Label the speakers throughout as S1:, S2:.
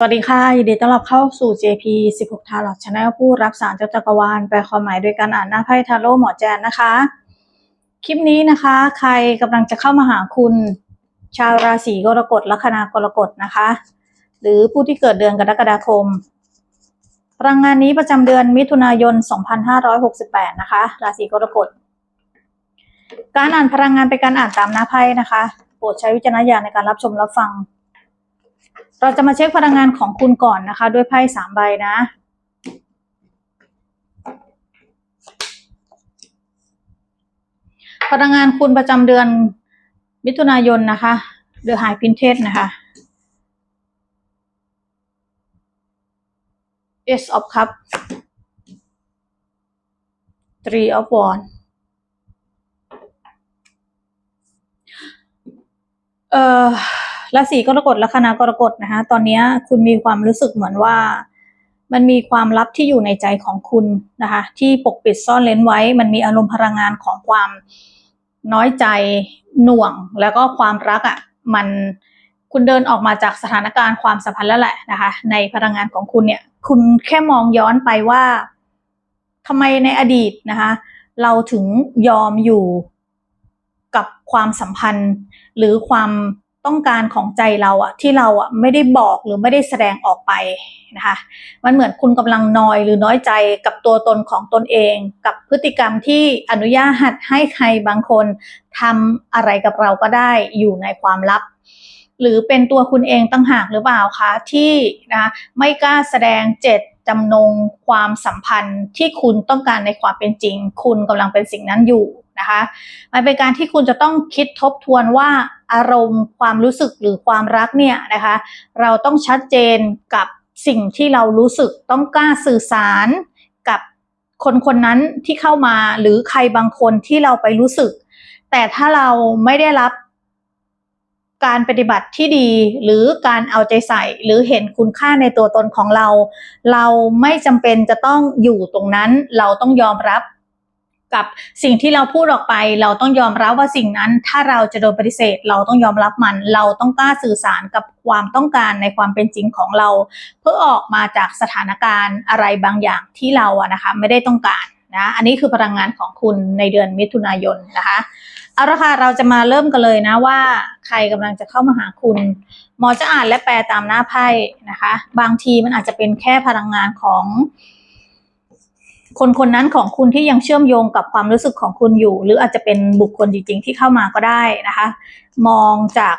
S1: สวัสดีค่ะ ยินดีต้อนรับเข้าสู่ JP 16 Tarot Channel ผู้รักษารเจ้าจักรวาลแปลความหมายโดยการอ่านหน้าไพ่ทาโร่หมอแจนนะคะ คลิปนี้นะคะ ใครกำลังจะเข้ามาหาคุณชาวราศีกรกฎลัคนากรกฎนะคะ หรือผู้ที่เกิดเดือนกรกฎาคมพลังงานนี้ประจำเดือนมิถุนายน 2568 นะคะ ราศีกรกฎ การอ่านพลังงานเป็นการอ่านตามหน้าไพ่นะคะ โปรดใช้วิจารณญาณในการรับชมรับฟัง เราจะมาเช็คพลังงานของคุณก่อนนะคะ ด้วยไพ่สามใบนะ พลังงานคุณประจำเดือนมิถุนายนนะคะ The High Princess นะคะ Ace of Cup Three of Wands เอ่อ ราศีกรกฎและคณะกรกฎนะคะ ตอนนี้คุณมีความรู้สึกเหมือนว่า มันมีความลับที่อยู่ในใจของคุณนะคะ ที่ปกปิดซ่อนเล้นไว้ มันมีอารมณ์พลังงานของความน้อยใจหน่วง แล้วก็ความรักอะ่ะมันคุณเดินออกมาจากสถานการณ์ความสัมพันธ์แล้วแหละนะคะ ในพลังงานของคุณเนี่ย คุณแค่มองย้อนไปว่าทำไมในอดีตนะคะ เราถึงยอมอยู่กับความสัมพันธ์หรือความ ต้องการของใจเราอะที่เราอะไม่ได้บอกหรือไม่ได้แสดงออกไปนะคะมันเหมือนคุณกำลังนอยหรือน้อยใจกับตัวตนของตนเอง กับพฤติกรรมที่อนุญาตให้ใครบางคนทำอะไรกับเราก็ได้อยู่ในความลับ หรือเป็นตัวคุณเองตั้งหากหรือเปล่าคะที่นะไม่กล้าแสดงเจตจำนงความสัมพันธ์ที่คุณต้องการในความเป็นจริง คุณกำลังเป็นสิ่งนั้นอยู่นะคะ มันเป็นการที่คุณจะต้องคิดทบทวนว่า อารมณ์ ความรู้สึกหรือความรักเนี่ยนะคะ เราต้องชัดเจนกับสิ่งที่เรารู้สึกต้องกล้าสื่อสารกับคนคนนั้นที่เข้ามาหรือใครบางคนที่เราไปรู้สึก แต่ถ้าเราไม่ได้รับการปฏิบัติที่ดีหรือการเอาใจใส่หรือเห็นคุณค่าในตัวตนของเรา เราไม่จำเป็นจะต้องอยู่ตรงนั้น เราต้องยอมรับ กับสิ่งที่เราพูดออกไป เราต้องยอมรับว่าสิ่งนั้น ถ้าเราจะโดนปฏิเสธ เราต้องยอมรับมัน เราต้องกล้าสื่อสารกับความต้องการในความเป็นจริงของเรา เพื่อออกมาจากสถานการณ์อะไรบางอย่างที่เราอะนะคะไม่ได้ต้องการนะอันนี้คือพลังงานของคุณในเดือนมิถุนายนนะคะเอาละค่ะเราจะมาเริ่มกันเลยนะว่า ใครกำลังจะเข้ามาหาคุณ หมอจะอ่านและแปลตามหน้าไพ่นะคะ บางทีมันอาจจะเป็นแค่พลังงานของ คนคนนั้นของคุณที่ยังเชื่อมโยงกับความรู้สึกของคุณอยู่ หรืออาจจะเป็นบุคคลจริง ๆ ที่เข้ามาก็ได้นะคะ มองจาก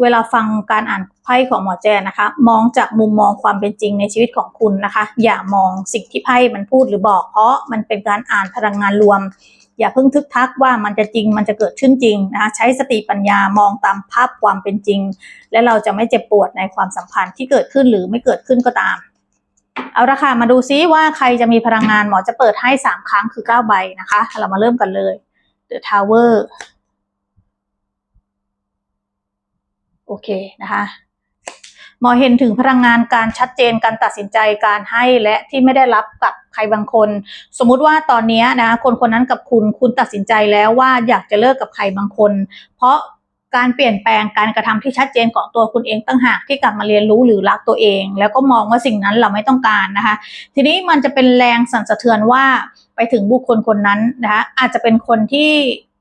S1: เวลาฟังการอ่านไพ่ของหมอแจนนะคะ มองจากมุมมองความเป็นจริงในชีวิตของคุณนะคะ อย่ามองสิ่งที่ไพ่มันพูดหรือบอก เพราะมันเป็นการอ่านพลังงานรวม อย่าเพิ่งทึกทักว่ามันจะจริงมันจะเกิดขึ้นจริงนะคะใช้สติปัญญามองตามภาพความเป็นจริง และเราจะไม่เจ็บปวดในความสัมพันธ์ที่เกิดขึ้นหรือไม่เกิดขึ้นก็ตาม เอาละค่ะมาดูซิว่าใครจะมีพลังงานหมอจะเปิดให้สามครั้งคือเก้าใบนะคะ เรามาเริ่มกันเลย The Tower โอเคนะคะหมอเห็นถึงพลังงานการชัดเจนการตัดสินใจการให้และที่ไม่ได้รับกับใครบางคน สมมุติว่าตอนนี้นะคนคนนั้นกับคุณคุณตัดสินใจแล้วว่าอยากจะเลิกกับใครบางคน เพราะ การเปลี่ยนแปลงการกระทำที่ชัดเจนของตัวคุณเองตั้งหากที่กลับมาเรียนรู้หรือรักตัวเอง แล้วก็มองว่าสิ่งนั้นเราไม่ต้องการนะคะ ทีนี้มันจะเป็นแรงสั่นสะเทือนว่าไปถึงบุคคลคนนั้นนะคะอาจจะเป็นคนที่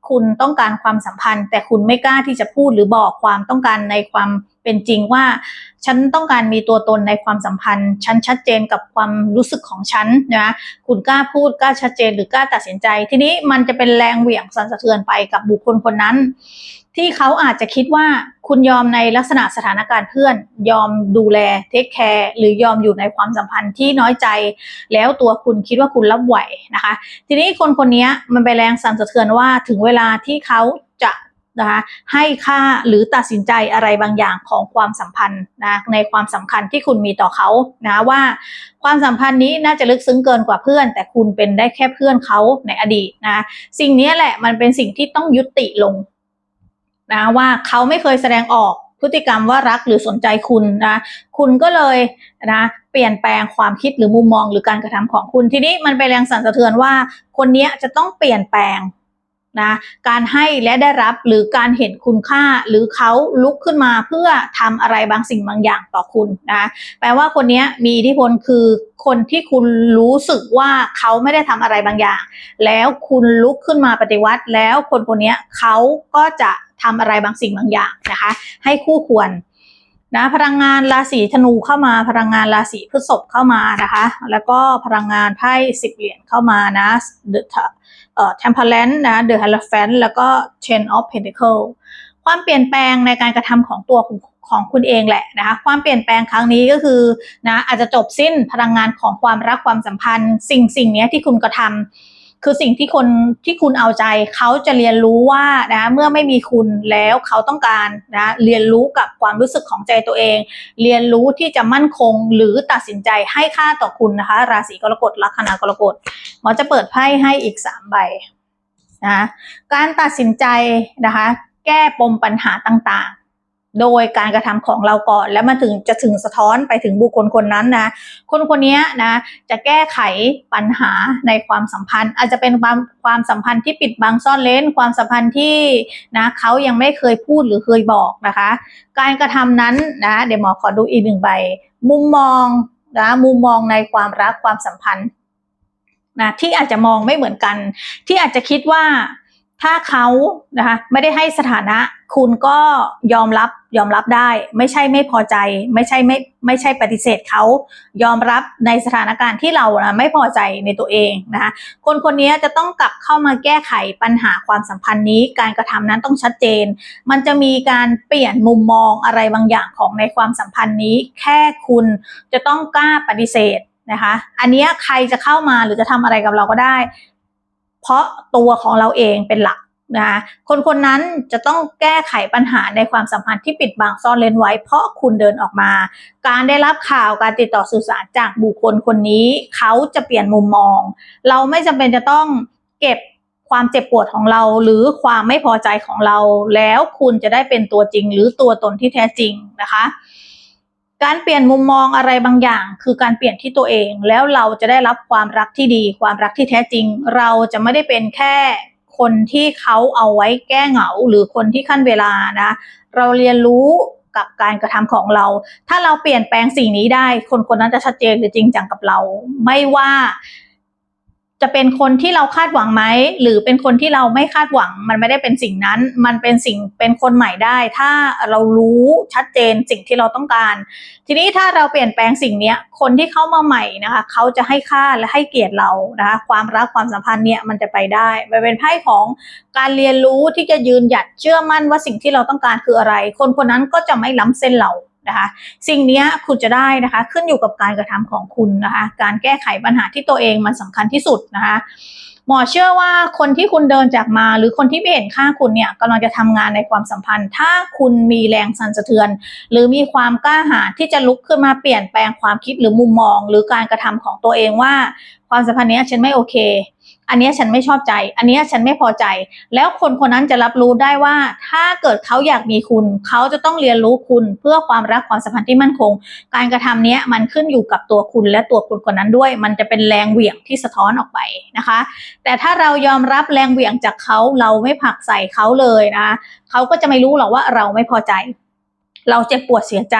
S1: คุณต้องการความสัมพันธ์ แต่คุณไม่กล้าที่จะพูดหรือบอกความต้องการในความเป็นจริงว่า ฉันต้องการมีตัวตนในความสัมพันธ์ ฉันชัดเจนกับความรู้สึกของฉันนะคุณกล้าพูดกล้าชัดเจนหรือกล้าตัดสินใจ ทีนี้มันจะเป็นแรงเหวี่ยงสั่นสะเทือนไปกับบุคคลคนนั้น ที่เขาอาจจะคิดว่าคุณยอมในลักษณะสถานการณ์เพื่อน ยอมดูแลเทคแคร์หรือยอมอยู่ในความสัมพันธ์ที่น้อยใจ แล้วตัวคุณคิดว่าคุณรับไหวนะคะ ทีนี้คนคนนี้มันไปแรงสั่นสะเทือนว่าถึงเวลาที่เขาจะนะคะให้ค่าหรือตัดสินใจอะไรบางอย่างของความสัมพันธ์นะในความสำคัญที่คุณมีต่อเขานะว่าความสัมพันธ์นี้น่าจะลึกซึ้งเกินกว่าเพื่อน แต่คุณเป็นได้แค่เพื่อนเขาในอดีตนะสิ่งนี้แหละมันเป็นสิ่งที่ต้องยุติลง นะว่าเขาไม่เคยแสดงออกพฤติกรรมว่ารักหรือสนใจคุณนะคุณก็เลยนะเปลี่ยนแปลงความคิดหรือมุมมองหรือการกระทำของคุณ ทีนี้มันไปแรงสั่นสะเทือนว่า คนนี้จะต้องเปลี่ยนแปลง นะการให้และได้รับหรือการเห็นคุณค่าหรือเขาลุกขึ้นมาเพื่อทำอะไรบางสิ่งบางอย่างต่อคุณนะแปลว่าคนนี้มีอิทธิพลคือคนที่คุณรู้สึกว่าเขาไม่ได้ทำอะไรบางอย่าง แล้วคุณลุกขึ้นมาปฏิวัติ แล้วคนคนนี้เขาก็จะทำอะไรบางสิ่งบางอย่างนะคะ ให้คู่ควรนะพลังงานราศีธนูเข้ามาพลังงานราศีพฤษภเข้ามานะคะ แล้วก็พลังงานไพ่สิบเหรียญเข้ามานะ The เอ่อ temperance นะ the hierophant แล้วก็ ten of pentacle ความเปลี่ยนแปลงในการกระทำของตัวของคุณเองแหละนะคะความเปลี่ยนแปลงครั้งนี้ก็คือนะอาจจะจบสิ้นพลังงานของความรักความสัมพันธ์ สิ่งสิ่งนี้ที่คุณกระทำ คือสิ่งที่คนที่คุณเอาใจเขาจะเรียนรู้ว่านะเมื่อไม่มีคุณแล้วเขาต้องการนะเรียนรู้กับความรู้สึกของใจตัวเอง เรียนรู้ที่จะมั่นคงหรือตัดสินใจให้ค่าต่อคุณนะคะ ราศีกรกฎลัคนากรกฎหมอจะเปิดไพ่ให้อีกสามใบนะการตัดสินใจนะคะ แก้ปมปัญหาต่าง โดยการกระทำของเราก่อน แล้วมันถึงจะถึงสะท้อนไปถึงบุคคลคนนั้นนะคนคนนี้นะจะแก้ไขปัญหาในความสัมพันธ์ อาจจะเป็นความความสัมพันธ์ที่ปิดบังซ่อนเล้น ความสัมพันธ์ที่นะเขายังไม่เคยพูดหรือเคยบอกนะคะ การกระทำนั้นนะเดี๋ยวหมอขอดูอีกหนึ่งใบ มุมมองนะมุมมองในความรักความสัมพันธ์นะที่อาจจะมองไม่เหมือนกัน ที่อาจจะคิดว่าถ้าเขานะคะไม่ได้ให้สถานะ คุณก็ยอมรับ ยอมรับได้ ไม่ใช่ไม่พอใจ ไม่ใช่ไม่ไม่ใช่ปฏิเสธเขายอมรับในสถานการณ์ที่เรานะไม่พอใจในตัวเองนะคะคนคนนี้จะต้องกลับเข้ามาแก้ไขปัญหาความสัมพันธ์นี้ การกระทำนั้นต้องชัดเจน มันจะมีการเปลี่ยนมุมมองอะไรบางอย่างของในความสัมพันธ์นี้ แค่คุณจะต้องกล้าปฏิเสธนะคะ อันนี้ใครจะเข้ามาหรือจะทำอะไรกับเราก็ได้ เพราะตัวของเราเองเป็นหลัก นะคะคนคนนั้นจะต้องแก้ไขปัญหาในความสัมพันธ์ที่ปิดบังซ่อนเร้นไว้ เพราะคุณเดินออกมา การได้รับข่าวการติดต่อสื่อสารจากบุคคลคนนี้ เขาจะเปลี่ยนมุมมอง เราไม่จำเป็นจะต้องเก็บความเจ็บปวดของเราหรือความไม่พอใจของเรา แล้วคุณจะได้เป็นตัวจริง หรือตัวตนที่แท้จริงนะคะ การเปลี่ยนมุมมองอะไรบางอย่าง คือการเปลี่ยนที่ตัวเอง แล้วเราจะได้รับความรักที่ดี ความรักที่แท้จริง เราจะไม่ได้เป็นแค่ คนที่เขาเอาไว้แก้เหงา หรือคนที่ขั้นเวลานะ เราเรียนรู้กับการกระทำของเรา ถ้าเราเปลี่ยนแปลงสิ่งนี้ได้ คนคนนั้นจะชัดเจนหรือจริงจังกับเรา ไม่ว่า จะเป็นคนที่เราคาดหวังไหมหรือเป็นคนที่เราไม่คาดหวัง มันไม่ได้เป็นสิ่งนั้น มันเป็นสิ่งเป็นคนใหม่ได้ ถ้าเรารู้ชัดเจนสิ่งที่เราต้องการ ทีนี้ถ้าเราเปลี่ยนแปลงสิ่งนี้คนที่เข้ามาใหม่นะคะเขาจะให้ค่าและให้เกียรติเรานะคะความรักความสัมพันธ์เนี่ยมันจะไปได้มันเป็นไพ่ของการเรียนรู้ที่จะยืนหยัดเชื่อมั่นว่าสิ่งที่เราต้องการคืออะไร คนคนนั้นก็จะไม่ล้ำเส้นเรา นะคะสิ่งนี้คุณจะได้นะคะขึ้นอยู่กับการกระทำของคุณนะคะการแก้ไขปัญหาที่ตัวเองมันสำคัญที่สุดนะคะหมอเชื่อว่าคนที่คุณเดินจากมา หรือคนที่ไม่เห็นค่าคุณเนี่ยกำลังจะทำงานในความสัมพันธ์ ถ้าคุณมีแรงสั่นสะเทือน หรือมีความกล้าหาญที่จะลุกขึ้นมาเปลี่ยนแปลงความคิดหรือมุมมอง หรือการกระทำของตัวเองว่า ความสัมพันธ์นี้ฉันไม่โอเค อันนี้ฉันไม่ชอบใจ อันนี้ฉันไม่พอใจ แล้วคนคนนั้นจะรับรู้ได้ว่า ถ้าเกิดเขาอยากมีคุณ เขาจะต้องเรียนรู้คุณเพื่อความรักความสัมพันธ์ที่มั่นคง การกระทำเนี้ยมันขึ้นอยู่กับตัวคุณและตัวคุณคนนั้นด้วย มันจะเป็นแรงเหวี่ยงที่สะท้อนออกไปนะคะ แต่ถ้าเรายอมรับแรงเหวี่ยงจากเขาเราไม่ผลักใส่เขาเลยนะเขาก็จะไม่รู้หรอกว่าเราไม่พอใจ เราเจ็บปวดเสียใจ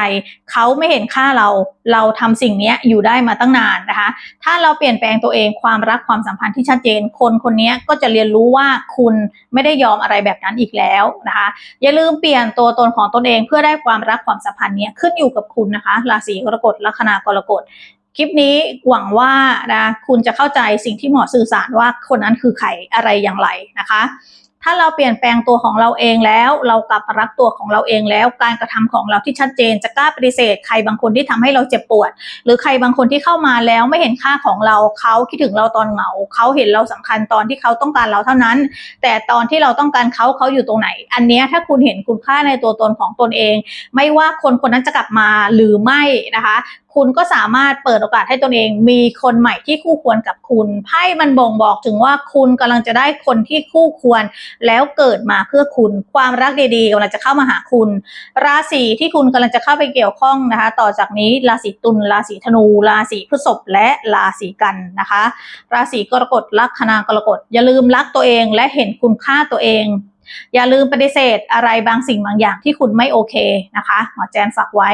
S1: เขาไม่เห็นค่าเรา เราทำสิ่งนี้อยู่ได้มาตั้งนานนะคะ ถ้าเราเปลี่ยนแปลงตัวเองความรักความสัมพันธ์ที่ชัดเจน คนคนนี้ก็จะเรียนรู้ว่าคุณไม่ได้ยอมอะไรแบบนั้นอีกแล้วนะคะ อย่าลืมเปลี่ยนตัวตนของตนเองเพื่อได้ความรักความสัมพันธ์นี้ขึ้นอยู่กับคุณนะคะ ราศีกรกฎลัคนากรกฎคลิปนี้หวังว่านะคุณจะเข้าใจสิ่งที่หมอสื่อสารว่าคนนั้นคือใครอะไรอย่างไรนะคะ ถ้าเราเปลี่ยนแปลงตัวของเราเองแล้ว เรากลับมารักตัวของเราเองแล้ว การกระทำของเราที่ชัดเจน จะกล้าปฏิเสธ ใครบางคนที่ทำให้เราเจ็บปวด หรือใครบางคนที่เข้ามาแล้วไม่เห็นค่าของเราเขาคิดถึงเราตอนเหงาเขาเห็นเราสำคัญตอนที่เขาต้องการเราเท่านั้น แต่ตอนที่เราต้องการเขาเขาอยู่ตรงไหน อันนี้ถ้าคุณเห็นคุณค่าในตัวตนของตนเอง ไม่ว่าคนคนนั้นจะกลับมาหรือไม่นะคะ คุณก็สามารถเปิดโอกาสให้ตนเอง มีคนใหม่ที่คู่ควรกับคุณไพ่มันบ่งบอกถึงว่าคุณกำลังจะได้คนที่คู่ควร แล้วเกิดมาเพื่อคุณ ความรักดีๆกำลังจะเข้ามาหาคุณ ราศีที่คุณกำลังจะเข้าไปเกี่ยวข้องนะคะ ต่อจากนี้ราศีตุลราศีธนู ราศีพฤษภและราศีกันนะคะ ราศีกรกฎลัคนากรกฎอย่าลืมรักตัวเองและเห็นคุณค่าตัวเอง อย่าลืมปฏิเสธอะไรบางสิ่งบางอย่างที่คุณไม่โอเคนะคะหมอแจนฝากไว้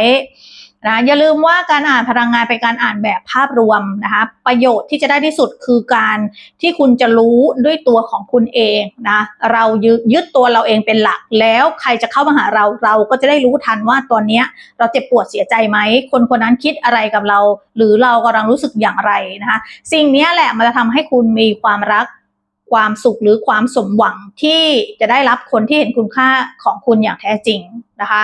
S1: นะอย่าลืมว่าการอ่านพลังงานเป็นการอ่านแบบภาพรวมนะคะประโยชน์ที่จะได้ที่สุดคือการที่คุณจะรู้ด้วยตัวของคุณเองนะเรายึดยึดตัวเราเองเป็นหลัก แล้วใครจะเข้ามาหาเราเราก็จะได้รู้ทันว่าตอนเนี้ยเราเจ็บปวดเสียใจไหมคนคนนั้นคิดอะไรกับเรา หรือเรากำลังรู้สึกอย่างไรนะคะสิ่งนี้แหละมันจะทำให้คุณมีความรัก ความสุขหรือความสมหวังที่จะได้รับคนที่เห็นคุณค่าของคุณอย่างแท้จริงนะคะ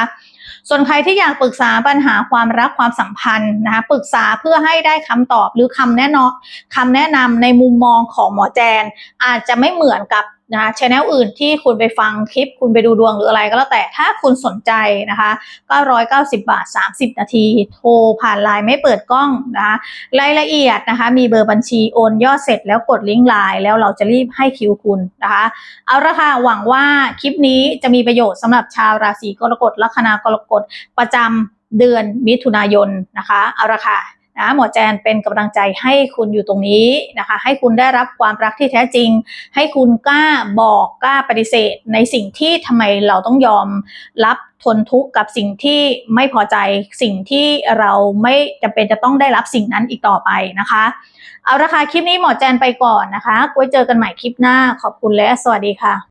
S1: ส่วนใครที่อยากปรึกษาปัญหาความรักความสัมพันธ์นะคะปรึกษาเพื่อให้ได้คำตอบหรือคำแนะนำคำแนะนำในมุมมองของหมอแจน อาจจะไม่เหมือนกับ นะคะชแนลอื่นที่คุณไปฟังคลิปคุณไปดูดวงหรืออะไรก็แล้วแต่ถ้าคุณสนใจนะคะ990 บาท 30 นาที โทรผ่านไลน์ไม่เปิดกล้องนะคะรายละเอียดนะคะมีเบอร์บัญชีโอนยอดเสร็จแล้วกดลิงก์ไลน์แล้วเราจะรีบให้คิวคุณนะคะเอาละค่ะหวังว่าคลิปนี้จะมีประโยชน์สำหรับชาวราศีกรกฎลัคนากรกฎประจำเดือนมิถุนายนนะคะเอาละค่ะ นะหมอแจนเป็นกำลังใจให้คุณอยู่ตรงนี้นะคะ ให้คุณได้รับความรักที่แท้จริง ให้คุณกล้าบอกกล้าปฏิเสธ ในสิ่งที่ทำไมเราต้องยอมรับทนทุกข์กับสิ่งที่ไม่พอใจสิ่งที่เราไม่จำเป็นจะต้องได้รับสิ่งนั้นอีกต่อไปนะคะ เอาละค่ะคลิปนี้หมอแจนไปก่อนนะคะไว้เจอกันใหม่คลิปหน้าขอบคุณและสวัสดีค่ะ